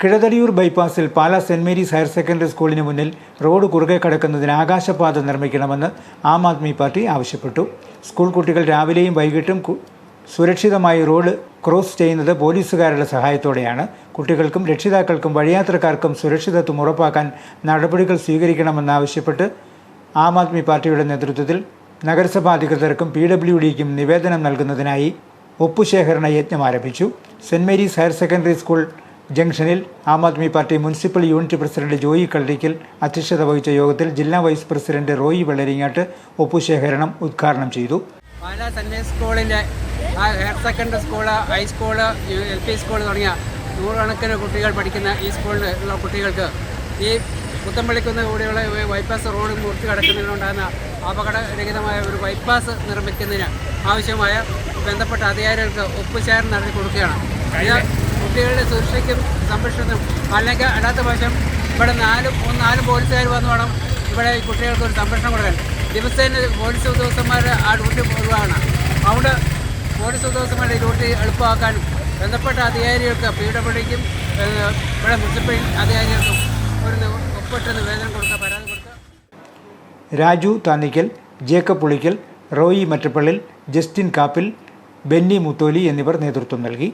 Kizhathadiyoor ബൈപ്പാസിൽ Pala saint Mary's higher secondary സ്കൂളിന് മുന്നിൽ road കുറുകെ കടക്കുന്നതിന് ആകാശപാത നിർമ്മിക്കണമെന്ന് ആം ആദ്മി പാർട്ടി ആവശ്യപ്പെട്ടു. സ്കൂൾ കുട്ടികൾ രാവിലെയും വൈകിട്ടും സുരക്ഷിതമായി റോഡ് ക്രോസ് ചെയ്യുന്നത് പോലീസുകാരുടെ സഹായത്തോടെയാണ്. കുട്ടികൾക്കും രക്ഷിതാക്കൾക്കും വഴിയാത്രക്കാർക്കും സുരക്ഷിതത്വം ഉറപ്പാക്കാൻ നടപടികൾ സ്വീകരിക്കണമെന്നാവശ്യപ്പെട്ട് ആം ആദ്മി പാർട്ടിയുടെ നേതൃത്വത്തിൽ നഗരസഭാ അധികൃതർക്കും പി ഡബ്ല്യു ഡിക്കും നിവേദനം നൽകുന്നതിനായി ഒപ്പുശേഖരണ യജ്ഞം ആരംഭിച്ചു. Saint Mary's higher secondary school ജംഗ്ഷനിൽ Aam Aadmi party municipal unit president Joy Kallikkal അധ്യക്ഷത വഹിച്ച യോഗത്തിൽ ജില്ലാ വൈസ് പ്രസിഡന്റ് റോയി വെള്ളരിങ്ങാട്ട് ഒപ്പുശേഖരണം ഉദ്ഘാടനം ചെയ്തു. Pala higher secondary school high school L P school തുടങ്ങിയ നൂറുകണക്കിന് കുട്ടികൾ പഠിക്കുന്ന ഈ സ്കൂളിൽ ഉള്ള കുട്ടികൾക്ക് ഈ പുത്തമ്പള്ളിക്കുന്ന കൂടിയുള്ള ബൈപ്പാസ് റോഡ് മുറിച്ച് കിടക്കുന്നതിനുണ്ടാകുന്ന അപകടരഹിതമായ ഒരു ബൈപ്പാസ് നിർമ്മിക്കുന്നതിന് ആവശ്യമായ ബന്ധപ്പെട്ട അധികാരികൾക്ക് ഒപ്പുചേർന്ന് നടത്തി കൊടുക്കുകയാണ്. കുട്ടികളുടെ സുരക്ഷയ്ക്കും സംരക്ഷണത്തിനും അല്ലെങ്കിൽ അല്ലാത്ത പക്ഷം ഇവിടെ നാലും നാല് നാലും പോലീസുകാർ വന്ന് വേണം ഇവിടെ കുട്ടികൾക്ക് ഒരു സംരക്ഷണം കൊടുക്കാൻ. ദിവസേന പോലീസ് ഉദ്യോഗസ്ഥന്മാരുടെ ആ ഡ്യൂട്ടി ഒഴിവാണ് അതുകൊണ്ട് പോലീസ് ഉദ്യോഗസ്ഥന്മാരുടെ ഡ്യൂട്ടി എളുപ്പമാക്കാനും ബന്ധപ്പെട്ട അധികാരികൾക്ക് പി ഇവിടെ മുനിസിപ്പൽ അധികാരികൾക്കും ഒരു ഒപ്പിട്ട് നിവേദനം കൊടുക്കുക പരാതി കൊടുക്കുക രാജു താന്നിക്കൽ ജേക്കബ് പുളിക്കൽ റോയി മറ്റപ്പള്ളിൽ ജസ്റ്റിൻ കാപ്പിൽ ബെന്നി മുത്തോലി എന്നിവർ നേതൃത്വം നൽകി.